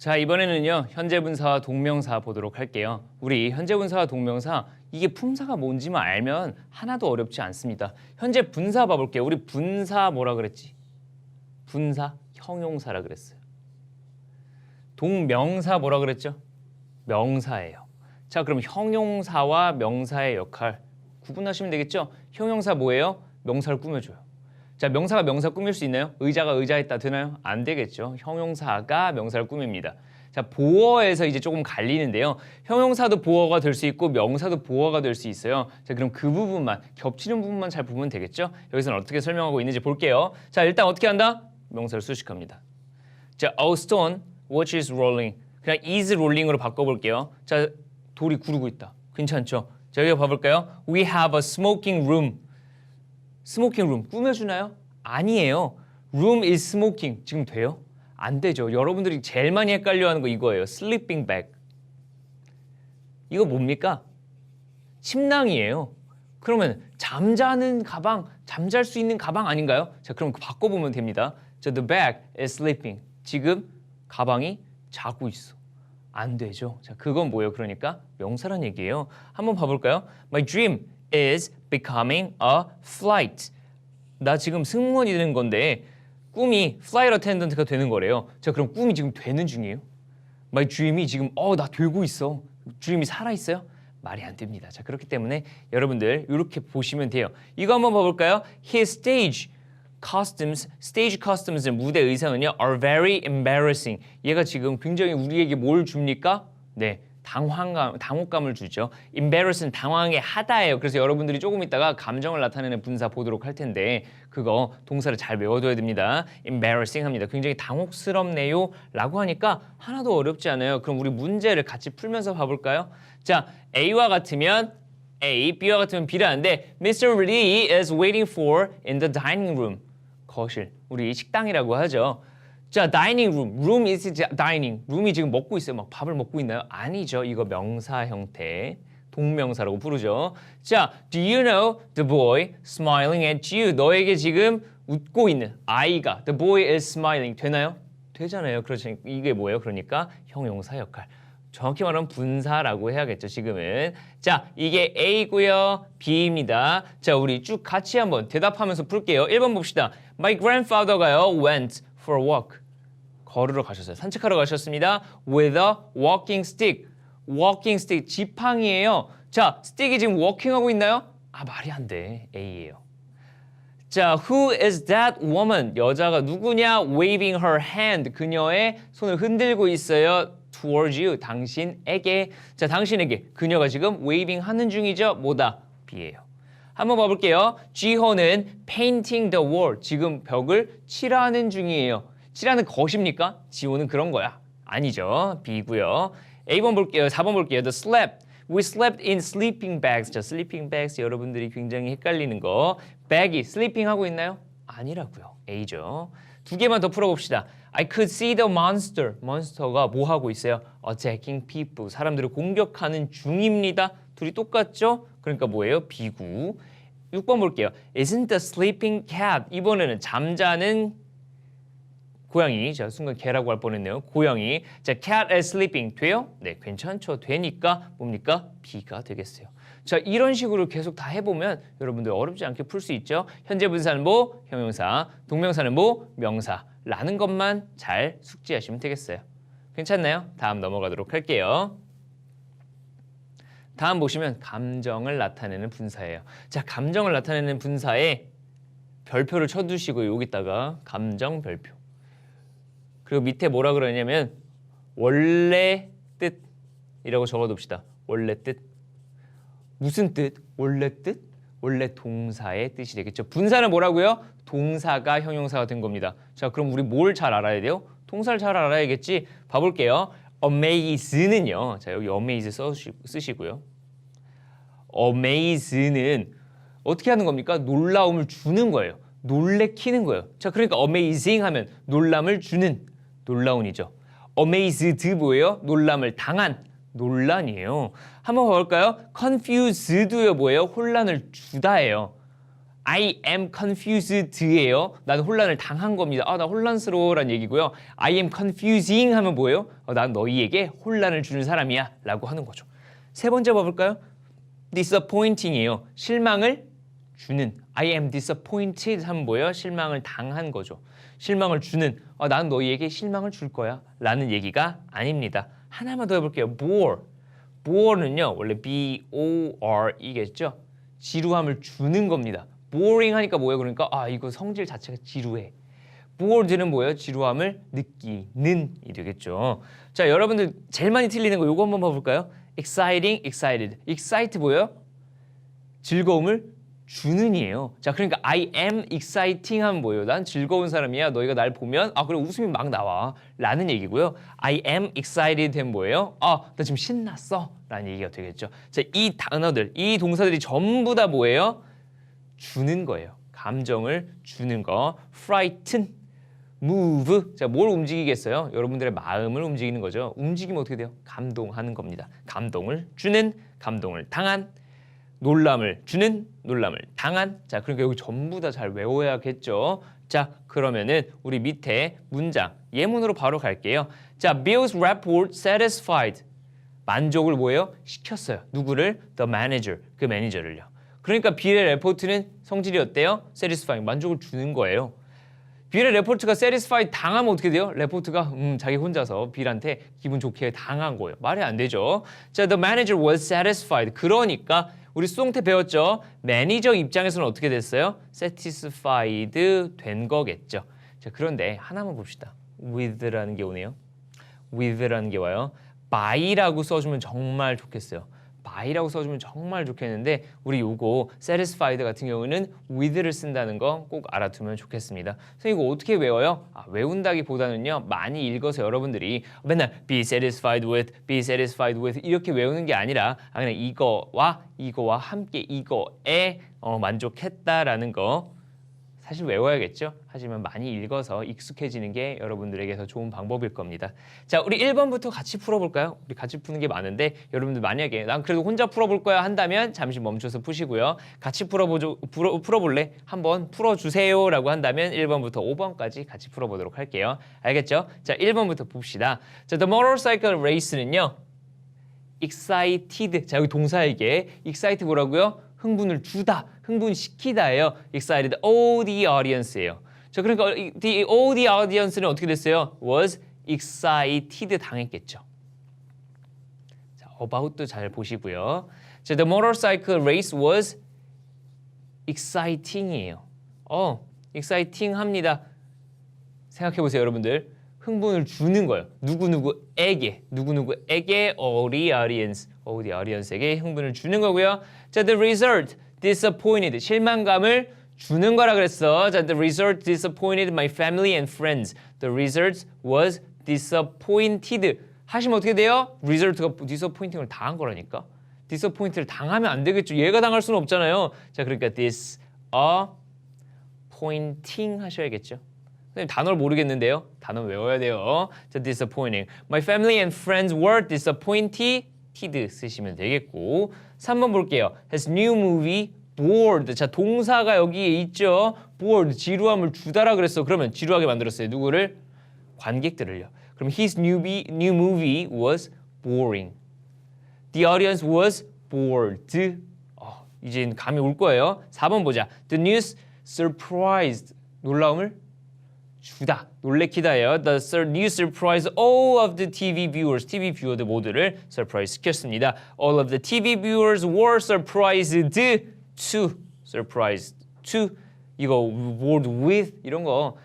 자 이번에는요 현재 분사와 동명사 보도록 할게요. 우리 현재 분사와 동명사 이게 품사가 뭔지만 알면 하나도 어렵지 않습니다. 현재 분사 봐볼게요. 우리 분사 뭐라 그랬지? 분사 형용사라 그랬어요. 동명사 뭐라 그랬죠? 명사예요. 자 그럼 형용사와 명사의 역할 구분하시면 되겠죠? 형용사 뭐예요? 명사를 꾸며줘요. 자 명사가 명사 꾸밀 수 있나요? 의자가 의자에다 되나요? 안 되겠죠. 형용사가 명사를 꾸밉니다. 자 보어에서 이제 조금 갈리는데요. 형용사도 보어가 될 수 있고 명사도 보어가 될 수 있어요. 자 그럼 그 부분만 겹치는 부분만 잘 보면 되겠죠? 여기서는 어떻게 설명하고 있는지 볼게요. 자 일단 어떻게 한다? 명사를 수식합니다. 자 a stone which is rolling 그냥 is rolling으로 바꿔 볼게요. 자 돌이 구르고 있다. 괜찮죠? 자 여기 봐 볼까요? We have a smoking room. 스모킹 룸 꾸며주나요? 아니에요. is smoking 지금 돼요? 안 되죠. 여러분들이 제일 많이 헷갈려하는 거 이거예요. sleeping bag. 이거 뭡니까? 침낭이에요. 그러면 잠자는 가방, 잠잘 수 있는 가방 아닌가요? 자, 그럼 바꿔보면 됩니다. 자, the bag is sleeping. 지금 가방이 자고 있어. 안 되죠. 자, 그건 뭐예요? 그러니까 명사란 얘기예요. 한번 봐볼까요? My dream is becoming a flight. 나 지금 승무원이 되는 건데 꿈이 flight attendant가 되는 거래요. 자, 그럼 꿈이 지금 되는 중이에요? My dream이 지금 어 나 되고 있어. dream이 살아 있어요? 말이 안 됩니다. 자 그렇기 때문에 여러분들 이렇게 보시면 돼요. 이거 한번 봐볼까요? His stage costumes, stage costumes의 무대 의상은요 are very embarrassing. 얘가 지금 굉장히 우리에게 뭘 줍니까? 네. 당황감, 당혹감을 주죠. embarrass는 당황하게 하다예요. 그래서 여러분들이 조금 있다가 감정을 나타내는 분사 보도록 할 텐데 그거 동사를 잘 외워둬야 됩니다. embarrassing 합니다. 굉장히 당혹스럽네요. 라고 하니까 하나도 어렵지 않아요. 그럼 우리 문제를 같이 풀면서 봐볼까요? 자, A와 같으면 A, B와 같으면 B라는데 Mr. Lee is waiting for in the dining room. 거실. 우리 식당이라고 하죠. 자, dining room. room is dining. room이 지금 먹고 있어요. 막 밥을 먹고 있나요? 아니죠. 이거 명사 형태. 동명사라고 부르죠. 자, do you know the boy smiling at you? 너에게 지금 웃고 있는 아이가 the boy is smiling 되나요? 되잖아요. 그렇죠. 이게 뭐예요? 그러니까 형용사 역할. 정확히 말하면 분사라고 해야겠죠. 지금은 자 이게 A고요, B입니다. 자 우리 쭉 같이 한번 대답하면서 풀게요. 1번 봅시다. My grandfather가요 went for a walk. 걸으러 가셨어요. 산책하러 가셨습니다. With a walking stick. walking stick 지팡이에요. 자 스틱이 지금 워킹하고 있나요? 아 말이 안 돼. A예요. 자, who is that woman? 여자가 누구냐? waving her hand. 그녀의 손을 흔들고 있어요. towards you. 당신에게. 자, 당신에게. 그녀가 지금 waving 하는 중이죠. 뭐다? B예요. 한번 봐볼게요. 지호는 painting the wall. 지금 벽을 칠하는 중이에요. 칠하는 것입니까? 지호는 그런 거야. 아니죠. B고요. A번 볼게요. 4번 볼게요. The slept. We slept in sleeping bags. 자, sleeping bags 여러분들이 굉장히 헷갈리는 거. bag이 sleeping 하고 있나요? 아니라고요. A죠. 두 개만 더 풀어봅시다. I could see the monster. monster가 뭐 하고 있어요? attacking people. 사람들을 공격하는 중입니다. 둘이 똑같죠? 그러니까 뭐예요? B구. 6번 볼게요. Isn't the sleeping cat? 이번에는 잠자는 고양이. 자, 순간 개라고 할 뻔했네요. 고양이. 자, cat is sleeping. 돼요? 네, 괜찮죠. 되니까 뭡니까? B가 되겠어요. 자, 이런 식으로 계속 다 해보면 여러분들 어렵지 않게 풀 수 있죠. 현재 분사는 뭐? 형용사. 동명사는 뭐? 명사. 라는 것만 잘 숙지하시면 되겠어요. 괜찮나요? 다음 넘어가도록 할게요. 다음 보시면 감정을 나타내는 분사예요. 자, 감정을 나타내는 분사에 별표를 쳐두시고 여기다가 감정 별표. 그리고 밑에 뭐라 그러냐면 원래 뜻이라고 적어둡시다. 원래 뜻. 무슨 뜻? 원래 뜻? 원래 동사의 뜻이 되겠죠. 분사는 뭐라고요? 동사가 형용사가 된 겁니다. 자, 그럼 우리 뭘 잘 알아야 돼요? 동사를 잘 알아야겠지. 봐볼게요. amaze는요. 자, 여기 amaze 쓰시고요. Amaze는 어떻게 하는 겁니까? 놀라움을 주는 거예요. 놀래키는 거예요. 자, 그러니까 amazing 하면 놀람을 주는 놀라운이죠. amazed 뭐예요? 놀람을 당한 논란이에요. 한번 볼까요? confused요 뭐예요? 혼란을 주다예요. I am confused예요. 나는 혼란을 당한 겁니다. 아, 나 혼란스러워라는 얘기고요. I am confusing 하면 뭐예요? 어, 난 너희에게 혼란을 주는 사람이야 라고 하는 거죠. 세 번째 봐볼까요? Disappointing이에요. 실망을 주는 I am disappointed 하면 뭐예요? 실망을 당한 거죠. 실망을 주는 어, 나는 너희에게 실망을 줄 거야 라는 얘기가 아닙니다. 하나만 더 해볼게요. bore. bore는요 원래 B-O-R-이겠죠? 지루함을 주는 겁니다. boring 하니까 뭐예요? 그러니까 아 이거 성질 자체가 지루해. bored는 뭐예요? 지루함을 느끼는 이 되겠죠. 자 여러분들 제일 많이 틀리는 거 요거 한번 봐볼까요? Exciting, excited. excite 뭐예요? 즐거움을 주는이에요. 자, 그러니까 I am exciting 하면 뭐예요? 난 즐거운 사람이야. 너희가 날 보면 아, 그래 웃음이 막 나와. 라는 얘기고요. I am excited 하면 뭐예요? 아, 나 지금 신났어. 라는 얘기가 되겠죠. 자, 이 단어들, 이 동사들이 전부 다 뭐예요? 주는 거예요. 감정을 주는 거. frighten, move. 자, 뭘 움직이겠어요? 여러분들의 마음을 움직이는 거죠. 움직이면 어떻게 돼요? 감동하는 겁니다. 감동을 주는, 감동을 당한, 놀람을 주는 놀람을 당한 자 그러니까 여기 전부 다 잘 외워야겠죠 자 그러면은 우리 밑에 문장 예문으로 바로 갈게요 자 Bill's report satisfied 만족을 뭐예요 시켰어요 누구를 the manager 그 매니저를요 그러니까 빌의 레포트는 성질이 어때요 satisfying 만족을 주는 거예요 빌의 레포트가 satisfied 당하면 어떻게 돼요? 레포트가 음, 자기 혼자서 빌한테 기분 좋게 당한 거예요. 말이 안 되죠. 자, the manager was satisfied. 그러니까 우리 수동 태 배웠죠? 매니저 입장에서는 어떻게 됐어요? satisfied 된 거겠죠. 자, 그런데 하나만 봅시다. with라는 게 오네요. with라는 게 와요. by라고 써주면 정말 좋겠어요. By라고 써주면 정말 좋겠는데 우리 요거 satisfied 같은 경우는 with를 쓴다는 거 꼭 알아두면 좋겠습니다. 선생님 이거 어떻게 외워요? 아, 외운다기보다는요 많이 읽어서 여러분들이 맨날 be satisfied with, be satisfied with 이렇게 외우는 게 아니라 아, 그냥 이거와 이거와 함께 이거에 어, 만족했다라는 거 사실 외워야겠죠. 하지만 많이 읽어서 익숙해지는 게 여러분들에게 더 좋은 방법일 겁니다. 자, 우리 1번부터 같이 풀어볼까요? 우리 같이 푸는 게 많은데 여러분들 만약에 난 그래도 혼자 풀어볼 거야 한다면 잠시 멈춰서 푸시고요. 같이 풀어보죠, 풀어, 풀어볼래? 한번 풀어주세요 라고 한다면 1번부터 5번까지 같이 풀어보도록 할게요. 알겠죠? 자, 1번부터 봅시다. 자, The Motorcycle Race는요. excited. 자, 여기 동사에게 excite 뭐라고요? 흥분을 주다, 흥분시키다예요. excited all the audience예요. 자, 그러니까 the all the audience는 어떻게 됐어요? was excited 당했겠죠. 자, about도 잘 보시고요. 자, the motorcycle race was exciting이에요. 어, exciting 합니다. 생각해 보세요, 여러분들. 흥분을 주는 거예요. 누구누구에게, 누구누구에게 the audience, the audience에게 흥분을 주는 거고요. 자, the result disappointed 실망감을 주는 거라 그랬어. 자, the result disappointed my family and friends. The result was disappointed. 하시면 어떻게 돼요? result가 disappointing을 당한 거라니까. disappoint를 당하면 안 되겠죠. 얘가 당할 수는 없잖아요. 자, 그러니까 this a pointing 하셔야겠죠. 선생님 단어를 모르겠는데요. 단어 외워야 돼요. 자, disappointing. My family and friends were disappointed 쓰시면 되겠고 3번 볼게요. His new movie bored. 자, 동사가 여기에 있죠. bored. 지루함을 주다라 그랬어. 그러면 지루하게 만들었어요. 누구를? 관객들을요. 그럼 his new, be, new movie was boring. The audience was bored. 어, 이제 감이 올 거예요. 4번 보자. The news surprised. 놀라움을 주다, 놀래키다예요. The sur- news surprised all of the TV viewers. TV 뷰어들 모두를 surprise 시켰습니다. All of the TV viewers were surprised to surprised to 이거 word with 이런 거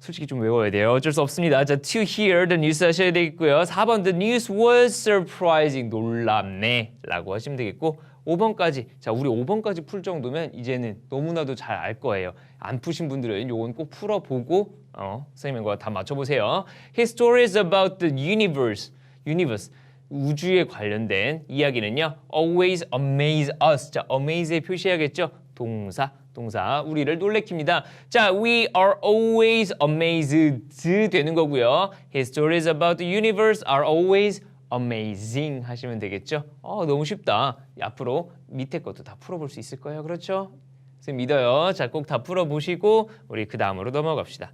솔직히 좀 외워야 돼요. 어쩔 수 없습니다. 자, to hear the news 하셔야 되겠고요. 4번 the news was surprising 놀랍네 라고 하시면 되겠고 5번까지 자 우리 5번까지 풀 정도면 이제는 너무나도 잘 알 거예요. 안 푸신 분들은 요건 꼭 풀어보고 어, 선생님과 다 맞춰보세요. His story is about the universe. universe. 우주에 관련된 이야기는요. Always amaze us. 자, amaze에 표시해야겠죠. 동사, 동사. 우리를 놀래킵니다. 자, we are always amazed 되는 거고요. His stories about the universe are always amazing 하시면 되겠죠. 어, 너무 쉽다. 앞으로 밑에 것도 다 풀어볼 수 있을 거예요. 그렇죠? 쌤 믿어요. 자, 꼭 다 풀어보시고 우리 그 다음으로 넘어갑시다.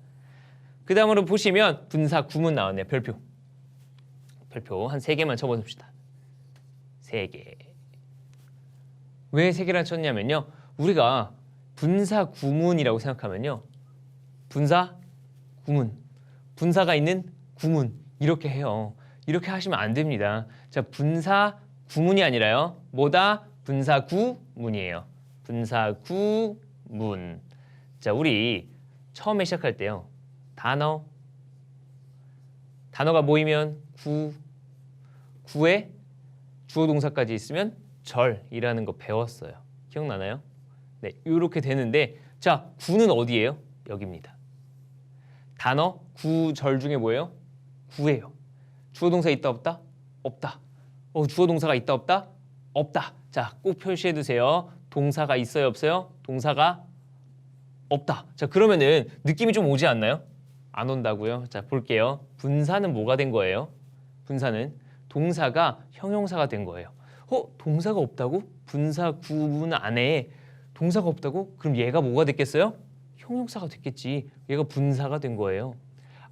그 다음으로 보시면 분사 구문 나왔네요. 별표. 별표 한 세 개만 쳐보십시다. 세 개. 왜 세 개나 쳤냐면요. 우리가 분사 구문이라고 생각하면요. 분사 구문. 분사가 있는 구문 이렇게 해요. 이렇게 하시면 안 됩니다. 자, 분사 구문이 아니라요. 뭐다? 분사 구문이에요. 분사 구문. 자, 우리 처음에 시작할 때요. 단어 단어가 모이면 구 구에 주어 동사까지 있으면 절이라는 거 배웠어요. 기억나나요? 네, 이렇게 되는데 자, 구는 어디예요? 여기입니다. 단어 구절 중에 뭐예요? 구예요. 주어 동사 있다 없다? 없다. 어, 주어 동사가 있다 없다? 없다. 자, 꼭 표시해 두세요. 동사가 있어요, 없어요? 동사가 없다. 자, 그러면은 느낌이 좀 오지 않나요? 안 온다고요? 자, 볼게요. 분사는 뭐가 된 거예요? 분사는 동사가 형용사가 된 거예요. 어, 동사가 없다고? 분사 구문 안에 동사가 없다고? 그럼 얘가 뭐가 됐겠어요? 형용사가 됐겠지. 얘가 분사가 된 거예요.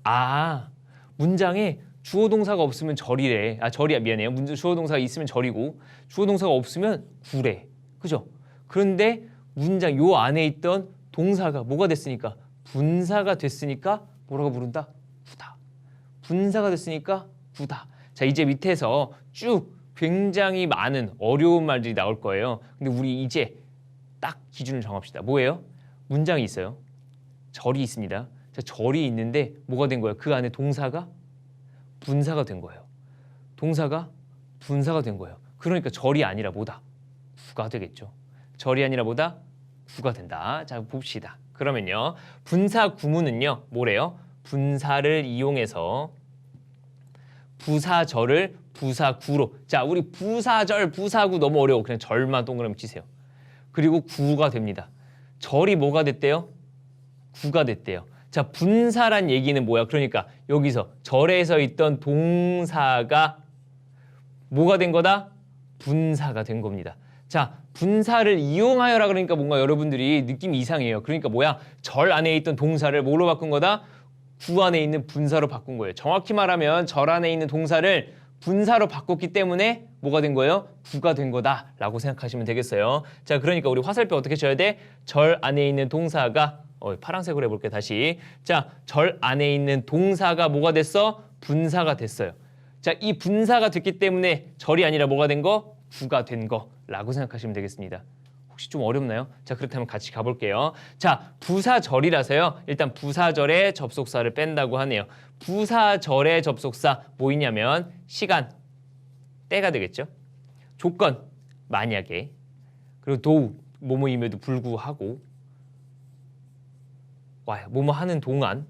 아, 문장에 주어 동사가 없으면 절이래. 아, 절이야 미안해요. 문 주어 동사가 있으면 절이고 주어 동사가 없으면 구래. 그죠? 그런데 문장 요 안에 있던 동사가 뭐가 됐으니까 분사가 됐으니까 뭐라고 부른다? 구다. 분사가 됐으니까 구다. 자, 이제 밑에서 쭉 굉장히 많은 어려운 말들이 나올 거예요. 근데 우리 이제 딱 기준을 정합시다. 뭐예요? 문장이 있어요. 절이 있습니다. 자, 절이 있는데 뭐가 된 거예요? 그 안에 동사가 분사가 된 거예요. 동사가 분사가 된 거예요. 그러니까 절이 아니라 뭐다? 구가 되겠죠. 절이 아니라 뭐다? 구가 된다. 자, 봅시다. 그러면요. 분사 구문은요. 뭐래요? 분사를 이용해서 부사절을 부사구로. 자, 우리 부사절, 부사구 너무 어려워. 그냥 절만 동그라미 치세요. 그리고 구가 됩니다. 절이 뭐가 됐대요? 구가 됐대요. 자, 분사란 얘기는 뭐야? 그러니까 여기서 절에서 있던 동사가 뭐가 된 거다? 분사가 된 겁니다. 자, 분사를 이용하여라 그러니까 뭔가 여러분들이 느낌이 이상해요. 그러니까 뭐야? 절 안에 있던 동사를 뭐로 바꾼 거다? 구 안에 있는 분사로 바꾼 거예요. 정확히 말하면 절 안에 있는 동사를 분사로 바꿨기 때문에 뭐가 된 거예요? 구가 된 거다라고 생각하시면 되겠어요. 자, 그러니까 우리 화살표 어떻게 쳐야 돼? 절 안에 있는 동사가 어, 파란색으로 해볼게 다시. 자, 절 안에 있는 동사가 뭐가 됐어? 분사가 됐어요. 자, 이 분사가 됐기 때문에 절이 아니라 뭐가 된 거? 구가 된 거라고 생각하시면 되겠습니다. 혹시 좀 어렵나요? 자, 그렇다면 같이 가볼게요. 자, 부사절이라서요. 일단 부사절의 접속사를 뺀다고 하네요. 부사절의 접속사 뭐 있냐면 시간, 때가 되겠죠. 조건, 만약에 그리고 도우, 뭐뭐임에도 불구하고 뭐뭐 하는 동안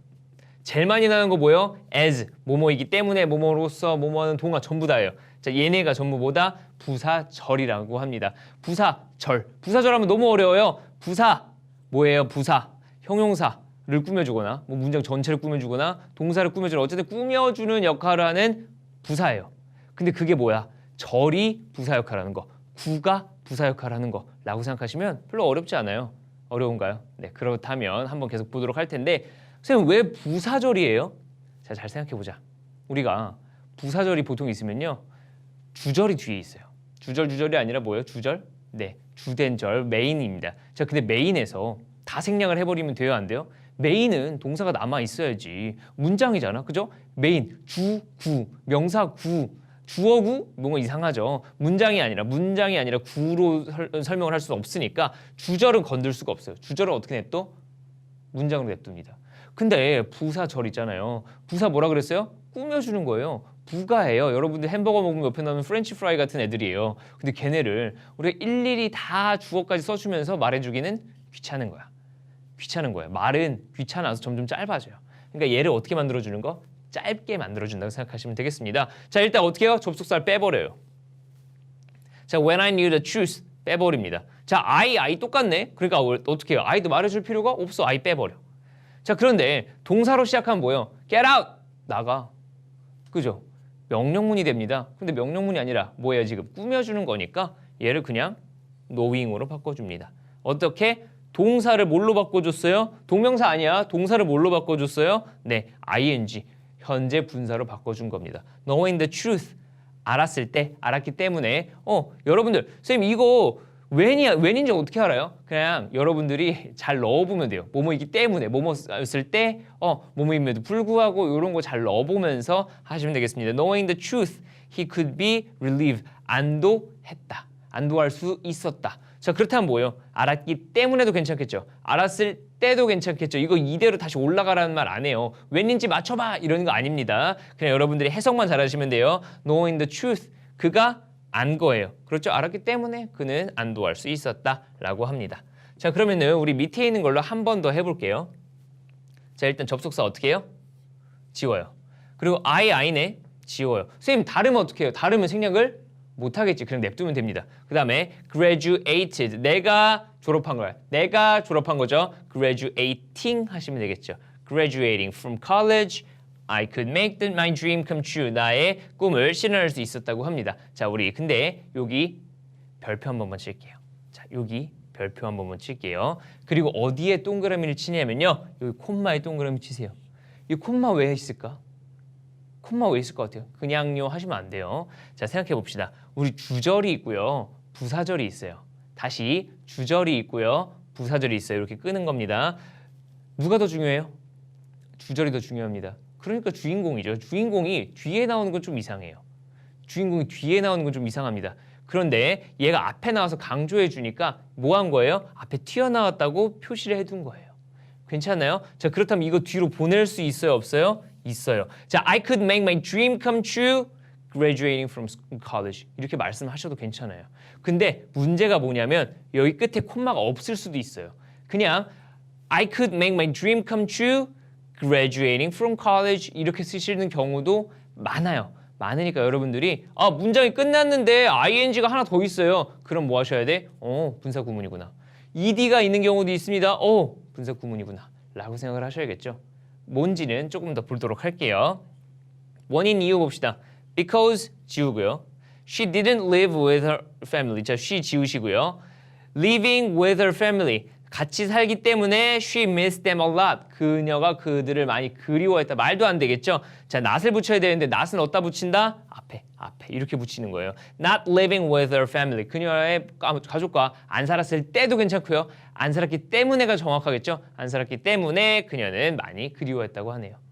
제일 많이 나는 거 뭐예요? as 뭐뭐이기 때문에 뭐뭐로서 뭐뭐하는 동안 전부 다예요. 자, 얘네가 전부 뭐다? 부사절이라고 합니다. 부사절. 부사절 하면 너무 어려워요. 부사 뭐예요? 부사 형용사 를 꾸며주거나 뭐 문장 전체를 꾸며주거나 동사를 꾸며주는 어쨌든 꾸며주는 역할을 하는 부사예요. 근데 그게 뭐야? 절이 부사 역할을 하는 거, 구가 부사 역할을 하는 거라고 생각하시면 별로 어렵지 않아요. 어려운가요? 네, 그렇다면 한번 계속 보도록 할 텐데 선생님 왜 부사절이에요? 자, 잘 생각해 보자. 우리가 부사절이 보통 있으면요. 주절이 뒤에 있어요. 주절 주절이 아니라 뭐예요? 주절? 네, 주된 절 메인입니다. 자, 근데 메인에서 다 생략을 해버리면 돼요, 안 돼요? 메인은 동사가 남아 있어야지 문장이잖아, 그죠? 메인 주, 구, 명사 구, 주어구 뭔가 이상하죠. 문장이 아니라 문장이 아니라 구로 설, 설명을 할 수는 없으니까 주절은 건들 수가 없어요. 주절은 어떻게 냅둬? 문장으로 냅둡니다. 근데 부사절 있잖아요. 부사 뭐라 그랬어요? 꾸며주는 거예요. 부가예요. 여러분들 햄버거 먹으면 옆에 나오는 프렌치 프라이 같은 애들이에요. 근데 걔네를 우리가 일일이 다 주어까지 써주면서 말해주기는 귀찮은 거야. 귀찮은 거야. 말은 귀찮아서 점점 짧아져요. 그러니까 얘를 어떻게 만들어주는 거? 짧게 만들어준다고 생각하시면 되겠습니다. 자, 일단 어떻게 해요? 접속사를 빼버려요. 자, when I knew the truth 빼버립니다. 자, I, I 똑같네. 그러니까 어- 어떻게 해요? I도 말해줄 필요가 없어. I 빼버려. 자, 그런데 동사로 시작하면 뭐예요? Get out! 나가. 그죠? 명령문이 됩니다. 근데 명령문이 아니라 뭐예요? 지금 꾸며주는 거니까 얘를 그냥 knowing으로 바꿔줍니다. 어떻게? 동사를 뭘로 바꿔줬어요? 동명사 아니야. 동사를 뭘로 바꿔줬어요? 네, ing 현재 분사로 바꿔준 겁니다. Knowing the truth 알았을 때 알았기 때문에 어 여러분들 선생님 이거 웬이야 웬인지 어떻게 알아요? 그냥 여러분들이 잘 넣어보면 돼요. 뭐뭐이기 때문에 뭐뭐였을 때 어 뭐뭐임에도 불구하고 이런 거 잘 넣어보면서 하시면 되겠습니다. Knowing the truth, he could be relieved. 안도했다. 안도할 수 있었다. 자 그렇다면 뭐예요? 알았기 때문에도 괜찮겠죠. 알았을 때도 괜찮겠죠. 이거 이대로 다시 올라가라는 말 안 해요. 웬인지 맞춰봐 이러는 거 아닙니다. 그냥 여러분들이 해석만 잘하시면 돼요. Knowing the truth, 그가 안 거예요. 그렇죠? 알았기 때문에 그는 안도할 수 있었다라고 합니다. 자 그러면은 우리 밑에 있는 걸로 한 번 더 해볼게요. 자 일단 접속사 어떻게 해요? 지워요. 그리고 I, I네 지워요. 선생님 다르면 어떻게 해요? 다르면 생략을 못하겠지. 그냥 냅두면 됩니다. 그 다음에 graduated. 내가 졸업한 거야. 내가 졸업한 거죠. graduating 하시면 되겠죠. graduating from college. I could make the, my dream come true. 나의 꿈을 실현할 수 있었다고 합니다. 자, 우리 근데 여기 별표 한 번만 칠게요. 자, 여기 별표 한 번만 칠게요. 그리고 어디에 동그라미를 치냐면요. 여기 콤마에 동그라미 치세요. 이 콤마 왜 있을까? 콤마 왜 있을 것 같아요? 그냥요 하시면 안 돼요. 자 생각해 봅시다. 우리 주절이 있고요, 부사절이 있어요. 다시 주절이 있고요, 부사절이 있어요. 이렇게 끄는 겁니다. 누가 더 중요해요? 주절이 더 중요합니다. 그러니까 주인공이죠. 주인공이 뒤에 나오는 건 좀 이상해요. 주인공이 뒤에 나오는 건 좀 이상합니다. 그런데 얘가 앞에 나와서 강조해 주니까 뭐 한 거예요? 앞에 튀어나왔다고 표시를 해둔 거예요. 괜찮아요? 자 그렇다면 이거 뒤로 보낼 수 있어요 없어요? 있어요. 자 I could make my dream come true graduating from college 이렇게 말씀하셔도 괜찮아요. 근데 문제가 뭐냐면 여기 끝에 콤마가 없을 수도 있어요. 그냥 I could make my dream come true graduating from college 이렇게 쓰시는 경우도 많아요. 많으니까 여러분들이 아 문장이 끝났는데 ing가 하나 더 있어요. 그럼 뭐 하셔야 돼? 어 분사 구문이구나. ed가 있는 경우도 있습니다. 어 분사 구문이구나. 라고 생각을 하셔야겠죠. 뭔지는 조금 더 보도록 할게요. 원인 이유 봅시다. Because 지우고요. She didn't live with her family. 자, she 지우시고요. Living with her family. 같이 살기 때문에 she missed them a lot. 그녀가 그들을 많이 그리워했다. 말도 안 되겠죠? 자, not을 붙여야 되는데 not은 어디다 붙인다? 앞에, 앞에 이렇게 붙이는 거예요. Not living with her family. 그녀의 가족과 안 살았을 때도 괜찮고요. 안 살았기 때문에가 정확하겠죠? 안 살았기 때문에 그녀는 많이 그리워했다고 하네요.